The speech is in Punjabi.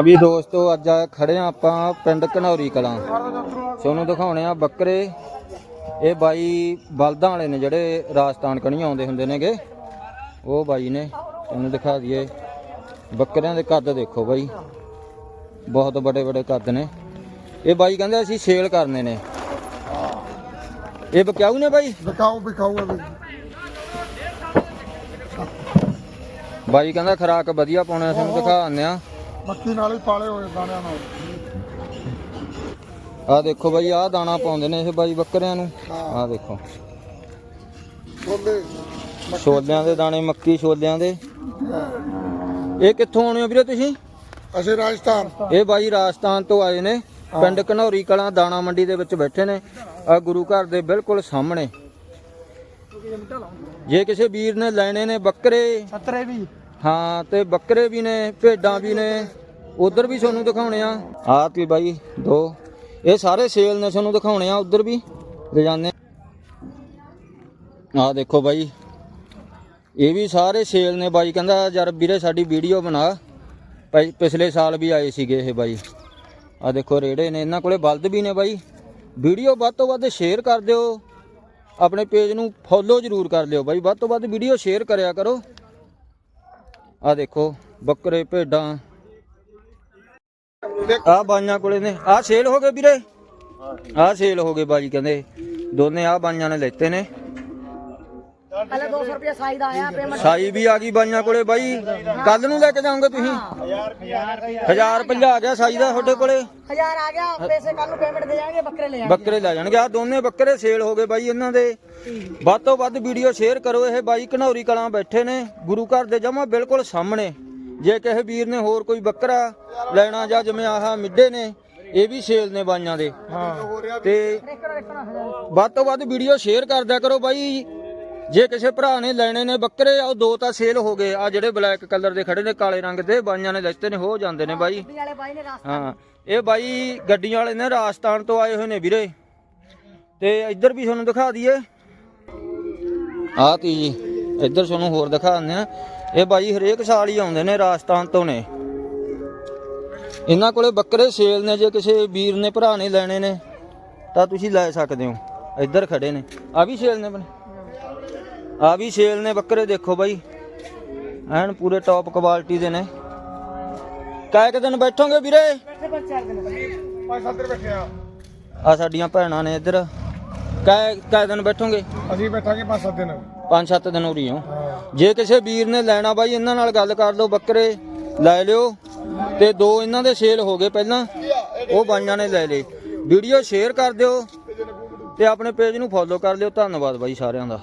ਅਭੀ ਦੋਸਤੋ ਅੱਜ ਆ ਖੜੇ ਆ ਆਪਾਂ ਪਿੰਡ ਘਨੌਰੀ ਕਲਾਂ। ਤੁਹਾਨੂੰ ਦਿਖਾਉਣੇ ਆ ਬੱਕਰੇ। ਇਹ ਬਾਈ ਬਲਦਾਂ ਵਾਲੇ ਨੇ ਜਿਹੜੇ ਰਾਜਸਥਾਨ ਕਣੀ ਆਉਂਦੇ ਹੁੰਦੇ ਨੇਗੇ। ਉਹ ਬਾਈ ਨੇ ਤੁਹਾਨੂੰ ਦਿਖਾ ਦਈਏ। ਬੱਕਰਿਆਂ ਦੇ ਕੱਦ ਦੇਖੋ ਬਾਈ। ਬਹੁਤ ਵੱਡੇ ਵੱਡੇ ਕੱਦ ਨੇ। ਇਹ ਬਾਈ ਕਹਿੰਦੇ ਅਸੀਂ ਸੇਲ ਕਰਨੇ ਨੇ। ਇਹ ਬਕਿਆਊ ਨੇ ਬਾਈ? ਦਿਖਾਓ ਦਿਖਾਓ ਅਭੀ ਬਾਈ। ਕਹਿੰਦਾ ਖਰਾਕ ਵਧੀਆ ਪਾਉਣੇ ਤੁਹਾਨੂੰ ਦਿਖਾ ਦਿੰਦੇ ਆ। ਮੱਕੀ ਨਾਲ ਹੀ ਪਾਲੇ ਹੋਏ ਦਾਣਿਆਂ ਨਾਲ। ਆ ਦੇਖੋ ਬਾਈ ਆਹ ਦਾਣਾ ਪਾਉਂਦੇ ਨੇ ਇਹ ਬਾਈ ਬੱਕਰਿਆਂ ਨੂੰ। ਆਹ ਦੇਖੋ। ਛੋਲੇ ਛੋਲਿਆਂ ਦੇ ਦਾਣੇ ਮੱਕੀ ਛੋਲਿਆਂ ਦੇ। ਇਹ ਕਿੱਥੋਂ ਆਉਣੇ ਹੋ ਵੀਰੇ ਤੁਸੀਂ? ਅਸੀਂ ਰਾਜਸਥਾਨ। ਇਹ ਬਾਈ ਰਾਜਸਥਾਨ ਤੋਂ ਆਏ ਨੇ। ਪਿੰਡ ਘਨੌਰੀ ਕਲਾਂ ਦਾਣਾ ਮੰਡੀ ਦੇ ਵਿੱਚ ਬੈਠੇ ਨੇ। ਆ ਗੁਰੂ ਘਰ ਦੇ ਬਿਲਕੁਲ ਸਾਹਮਣੇ। ਜੇ ਕਿਸੇ ਵੀਰ ਨੇ ਲੈਣੇ ਨੇ ਬੱਕਰੇ। ਸਤਰੇ ਵੀ। ਹਾਂ ਤੇ ਬੱਕਰੇ ਵੀ ਨੇ ਭੇਡਾਂ ਵੀ ਨੇ। ਉਧਰ ਵੀ ਤੁਹਾਨੂੰ ਦਿਖਾਉਣੇ ਆ। ਆਹ ਤੀ ਬਾਈ, ਦੋ। ਇਹ ਸਾਰੇ ਸੇਲ ਨੇ ਤੁਹਾਨੂੰ ਦਿਖਾਉਣੇ ਆ ਉਧਰ ਵੀ। ਰਜਾਨੇ। ਆਹ ਦੇਖੋ ਬਾਈ। ਇਹ ਵੀ ਸਾਰੇ ਸੇਲ ਨੇ ਬਾਈ। ਕਹਿੰਦਾ, ਯਾਰ ਵੀਰੇ, ਸਾਡੀ ਵੀਡੀਓ ਬਣਾ। ਭਾਈ, ਪਿਛਲੇ ਸਾਲ ਵੀ ਆਏ ਸੀਗੇ ਇਹ ਬਾਈ। ਆ ਦੇਖੋ, ਰੇੜੇ ਨੇ। ਇਹਨਾਂ ਕੋਲੇ ਬਲਦ ਵੀ ਨੇ ਬਾਈ। ਵੀਡੀਓ ਵੱਧ ਤੋਂ ਵੱਧ ਸ਼ੇਅਰ ਕਰ ਦਿਓ। ਆਪਣੇ ਪੇਜ ਨੂੰ ਫੋਲੋ ਜ਼ਰੂਰ ਕਰ ਲਿਓ ਬਾਈ। ਵੱਧ ਤੋਂ ਵੱਧ ਵੀਡੀਓ ਸ਼ੇਅਰ ਕਰਿਆ ਕਰੋ। ਆ ਦੇਖੋ, ਬੱਕਰੇ ਭੇਡਾਂ। ਆ ਬਾਈਆਂ ਕੋਲੇ ਨੇ। ਆ ਸੇਲ ਹੋ ਗਏ ਵੀਰੇ। ਆ ਸੇਲ ਹੋ ਗਏ ਬਾਜੀ ਕਹਿੰਦੇ। ਦੋਨੇ ਆ ਬਾਈਆਂ ਨੇ ਲੈਤੇ ਨੇ। ਪਹਿਲੇ 200 ਰੁਪਏ ਸਾਈ ਦਾ ਆਇਆ ਪੇਮੈਂਟ ਸਾਈ ਵੀ ਆ ਗਈ ਬਾਈਆਂ ਕੋਲੇ ਬਾਈ। ਕੱਲ ਨੂੰ ਲੈ ਕੇ ਜਾਓਗੇ ਤੁਸੀਂ। 1000 ਰੁਪਇਆ ਆ ਗਿਆ ਸਾਈ ਦਾ ਤੁਹਾਡੇ ਕੋਲੇ। ਹਜ਼ਾਰ ਆ ਗਿਆ ਪੈਸੇ ਕੱਲ ਨੂੰ ਪੇਮੈਂਟ ਦੇ ਜਾਣਗੇ ਬੱਕਰੇ ਲੈ ਜਾਣਗੇ ਬੱਕਰੇ ਲੈ ਜਾਣਗੇ। ਆ ਦੋਨੇ ਬੱਕਰੇ ਸੇਲ ਹੋ ਗਏ ਬਾਈ ਇਹਨਾਂ ਦੇ। ਵੱਧ ਤੋਂ ਵੱਧ ਵੀਡੀਓ ਸ਼ੇਅਰ ਕਰੋ। ਇਹ ਬਾਈ ਘਨੌਰੀ ਕਲਾਂ ਬੈਠੇ ਨੇ। ਗੁਰੂ ਘਰ ਦੇ ਜਮਾ ਬਿਲਕੁਲ ਸਾਹਮਣੇ। ਜੇ ਕਿਸੇ ਵੀਰ ਨੇ ਹੋਰ ਕੋਈ ਬੱਕਰਾ ਲੈਣਾ ਜਾਂ ਜਿਵੇਂ ਆਹ ਮਿੱਡੇ ਨੇ ਇਹ ਵੀ ਸੇਲ ਨੇ ਬਾਈਆਂ ਦੇ। ਤੇ ਵੱਧ ਤੋਂ ਵੱਧ ਵੀਡੀਓ ਸ਼ੇਅਰ ਕਰਦਿਆ ਕਰੋ ਬਾਈ। ਜੇ ਕਿਸੇ ਭਰਾ ਨੇ ਲੈਣੇ ਨੇ ਬੱਕਰੇ ਉਹ ਦੋ ਤਾਂ ਸੇਲ ਹੋ ਗਏ। ਆ ਜਿਹੜੇ ਬਲੈਕ ਕਲਰ ਦੇ ਖੜੇ ਨੇ ਕਾਲੇ ਰੰਗ ਦੇ ਬਾਈਆਂ ਨੇ ਲੈਤੇ ਨੇ ਹੋ ਜਾਂਦੇ ਨੇ ਬਾਈ। ਹਾਂ ਇਹ ਬਾਈ ਗੱਡੀਆਂ ਵਾਲੇ ਨੇ ਰਾਜਸਥਾਨ ਤੋਂ ਆਏ ਹੋਏ ਨੇ ਵੀਰੇ। ਤੇ ਇੱਧਰ ਵੀ ਤੁਹਾਨੂੰ ਦਿਖਾ ਦਈਏ। ਆਹ ਤੀ ਜੀ। ਇੱਧਰ ਤੁਹਾਨੂੰ ਹੋਰ ਦਿਖਾ ਦਿੰਦੇ ਆ ਇਹ ਬਾਈ ਹਰੇਕ ਸਾਲ ਹੀ ਆਉਂਦੇ ਨੇ ਰਾਜਸਥਾਨ ਤੋਂ ਨੇ। ਇਹਨਾਂ ਕੋਲੇ ਬੱਕਰੇ ਸੇਲ ਨੇ, ਜੇ ਕਿਸੇ ਵੀਰ ਨੇ, ਭਰਾ ਨੇ ਲੈਣੇ ਨੇ, ਤਾਂ ਤੁਸੀਂ ਲੈ ਸਕਦੇ ਹੋ। ਇੱਧਰ ਖੜੇ ਨੇ। ਆ ਵੀ ਸੇਲ ਨੇ ਬਣੇ ਆ ਵੀ ਸੇਲ ਨੇ ਬੱਕਰੇ, ਦੇਖੋ ਬਾਈ। ਐਨ ਪੂਰੇ ਟੌਪ ਕੁਆਲਿਟੀ ਦੇ ਨੇ। ਕਾਇ ਦਿਨ ਬੈਠੋਗੇ ਵੀਰੇ? ਬੈਠੇ ਪਰ ਚਾਰ ਦਿਨ ਪੰਜ ਸੱਤ ਦਿਨ ਬੈਠੇ ਆ ਆ ਸਾਡੀਆਂ ਭੈਣਾਂ ਨੇ ਇੱਧਰ। ਕਾਇ ਕਾਇ ਦਿਨ ਬੈਠੋਗੇ? ਅਸੀਂ ਬੈਠਾਂਗੇ ਪੰਜ ਸੱਤ ਦਿਨ। ਪੰਜ ਸੱਤ ਦਿਨ ਉਰੀ ਰਹੀ ਹਾਂ। ਜੇ ਕਿਸੇ ਵੀਰ ਨੇ ਲੈਣਾ ਬਾਈ, ਇਹਨਾਂ ਨਾਲ ਗੱਲ ਕਰ ਲਓ, ਬੱਕਰੇ ਲੈ ਲਿਓ ਤੇ ਦੋ ਇਹਨਾਂ ਦੇ ਸੇਲ ਹੋ ਗਏ ਪਹਿਲਾਂ, ਉਹ ਬਾਈਆਂ ਨੇ ਲੈ ਲਏ। ਵੀਡੀਓ ਸ਼ੇਅਰ ਕਰ ਦਿਓ ਤੇ ਆਪਣੇ ਪੇਜ ਨੂੰ ਫੋਲੋ ਕਰ ਲਿਓ। ਧੰਨਵਾਦ ਬਾਈ ਸਾਰਿਆਂ ਦਾ।